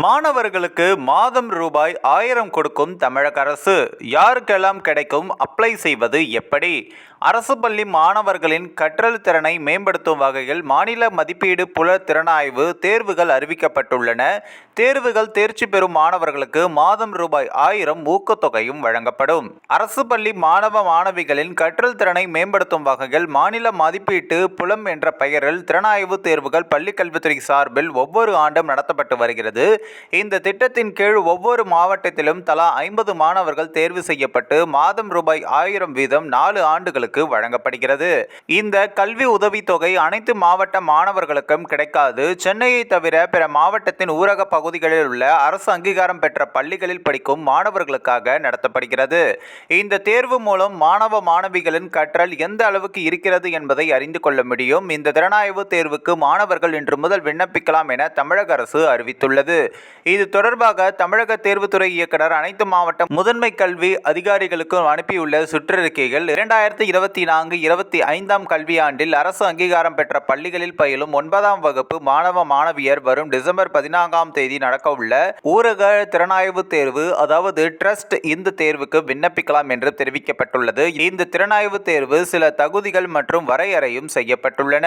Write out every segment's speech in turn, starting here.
மாணவர்களுக்கு மாதம் ரூபாய் ஆயிரம் கொடுக்கும் தமிழக அரசு. யாருக்கெல்லாம் கிடைக்கும்? அப்ளை செய்வது எப்படி? அரசு பள்ளி மாணவர்களின் கற்றல் திறனை மேம்படுத்தும் வகையில் மாநில மதிப்பீடு புல திறனாய்வு தேர்வுகள் அறிவிக்கப்பட்டுள்ளன. தேர்வுகள் தேர்ச்சி பெறும் மாணவர்களுக்கு மாதம் ரூபாய் ஆயிரம் ஊக்கத்தொகையும் வழங்கப்படும். அரசு பள்ளி மாணவ மாணவிகளின் கற்றல் திறனை மேம்படுத்தும் வகையில் மாநில மதிப்பீட்டு புலம் என்ற பெயரில் திறனாய்வு தேர்வுகள் பள்ளிக்கல்வித்துறை சார்பில் ஒவ்வொரு ஆண்டும் நடத்தப்பட்டு வருகிறது. இந்த திட்டத்தின் கீழ் ஒவ்வொரு மாவட்டத்திலும் தலா ஐம்பது மாணவர்கள் தேர்வு செய்யப்பட்டு மாதம் ரூபாய் ஆயிரம் வீதம் நாலு ஆண்டுகளுக்கு வழங்கப்படுகிறது. இந்த கல்வி உதவித்தொகை அனைத்து மாவட்ட மாணவர்களுக்கும் கிடைக்காது. சென்னையை தவிர பிற மாவட்டத்தின் ஊரக பகுதிகளில் உள்ள அரசு அங்கீகாரம் பெற்ற பள்ளிகளில் படிக்கும் மாணவர்களுக்காக நடத்தப்படுகிறது. இந்த தேர்வு மூலம் மாணவ மாணவிகளின் கற்றல் எந்த அளவுக்கு இருக்கிறது என்பதை அறிந்து கொள்ள முடியும். இந்த திறனாய்வு தேர்வுக்கு மாணவர்கள் இன்று முதல் விண்ணப்பிக்கலாம் என தமிழக அரசு அறிவித்துள்ளது. இது தொடர்பாக தமிழக தேர்வுத்துறை இயக்குனர் அனைத்து மாவட்ட முதன்மை கல்வி அதிகாரிகளுக்கும் அனுப்பியுள்ள சுற்றறிக்கைகள் இரண்டாயிரத்தி இருபத்தி நான்கு இருபத்தி ஐந்தாம் கல்வியாண்டில் அரசு அங்கீகாரம் பெற்ற பள்ளிகளில் பயிலும் ஒன்பதாம் வகுப்பு மாணவ மாணவியர் வரும் டிசம்பர் பதினான்காம் தேதி நடக்கவுள்ள ஊரக திறனாய்வு தேர்வு அதாவது ட்ரஸ்ட் இந்த தேர்வுக்கு விண்ணப்பிக்கலாம் என்று தெரிவிக்கப்பட்டுள்ளது. இந்த திறனாய்வு தேர்வு சில தகுதிகள் மற்றும் வரையறையும் செய்யப்பட்டுள்ளன.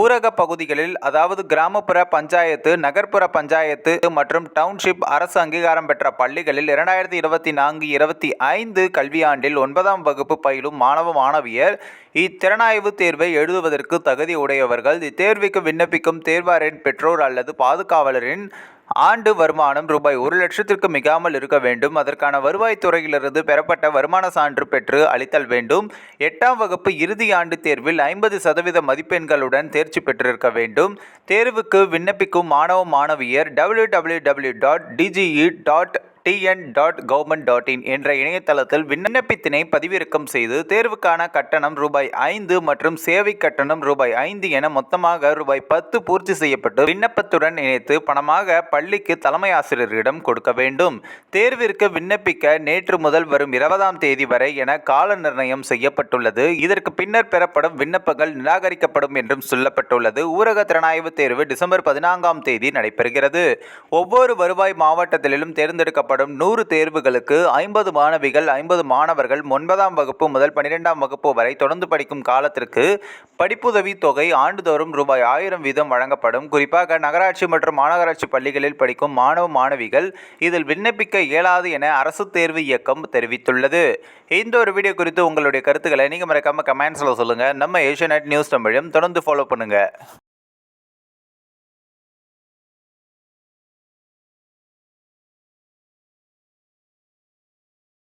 ஊரக பகுதிகளில் அதாவது கிராமப்புற பஞ்சாயத்து நகர்ப்புற பஞ்சாயத்து மற்றும் டவுன்ஷிப் அரசு அங்கீகாரம் பெற்ற பள்ளிகளில் இரண்டாயிரத்தி இருபத்தி நான்கு இருபத்தி ஐந்து கல்வியாண்டில் ஒன்பதாம் வகுப்பு பயிலும் மாணவ மாணவியர் இத்திறனாய்வு தேர்வை எழுதுவதற்கு தகுதி உடையவர்கள் இத்தேர்வுக்கு விண்ணப்பிக்கும் தேர்வாரின் பெற்றோர் அல்லது பாதுகாவலரின் ஆண்டு வருமானம் ரூபாய் ஒரு லட்சத்திற்கு மிகாமல் இருக்க வேண்டும். அதற்கான வருவாய்த்துறையிலிருந்து பெறப்பட்ட வருமான சான்று பெற்று அளித்தல் வேண்டும். எட்டாம் வகுப்பு இறுதி ஆண்டு தேர்வில் ஐம்பது சதவீத மதிப்பெண்களுடன் தேர்ச்சி பெற்றிருக்க வேண்டும். தேர்வுக்கு விண்ணப்பிக்கும் மாணவ மாணவியர் W W W dot DGE dot TN dot government dot in என்ற இணையதளத்தில் விண்ணப்பத்தினை பதிவிறக்கம் செய்து தேர்வுக்கான கட்டணம் ரூபாய் ஐந்து மற்றும் சேவை கட்டணம் ரூபாய் ஐந்து என மொத்தமாக ரூபாய் பத்து பூர்த்தி செய்யப்பட்டு விண்ணப்பத்துடன் இணைத்து பணமாக பள்ளிக்கு தலைமை ஆசிரியரிடம் கொடுக்க வேண்டும். தேர்விற்கு விண்ணப்பிக்க நேற்று முதல் வரும் இருபதாம் தேதி வரை என கால நிர்ணயம் செய்யப்பட்டுள்ளது. இதற்கு பின்னர் பெறப்படும் விண்ணப்பங்கள் நிராகரிக்கப்படும் என்றும் சொல்லப்பட்டுள்ளது. ஊரக திறனாய்வு தேர்வு டிசம்பர் பதினான்காம் தேதி நடைபெறுகிறது. ஒவ்வொரு வருவாய் மாவட்டத்திலும் தேர்ந்தெடுக்கப்படும் நூறு தேர்வுகளுக்கு ஐம்பது மாணவிகள் ஐம்பது மாணவர்கள் ஒன்பதாம் வகுப்பு முதல் பன்னிரெண்டாம் வகுப்பு வரை தொடர்ந்து படிக்கும் காலத்திற்கு படிப்புதவி தொகை ஆண்டுதோறும் ரூபாய் ஆயிரம் வீதம் வழங்கப்படும். குறிப்பாக நகராட்சி மற்றும் மாநகராட்சி பள்ளிகளில் படிக்கும் மாணவ மாணவிகள் இதில் விண்ணப்பிக்க இயலாது என அரசு தேர்வு இயக்கம் தெரிவித்துள்ளது. இந்த ஒரு வீடியோ குறித்து உங்களுடைய கருத்துக்களை நீங்கள் மறக்காமல் கமெண்ட்ஸில் சொல்லுங்கள் நம்ம ஏஷியா நியூஸ் தமிழும் தொடர்ந்து ஃபாலோ பண்ணுங்கள்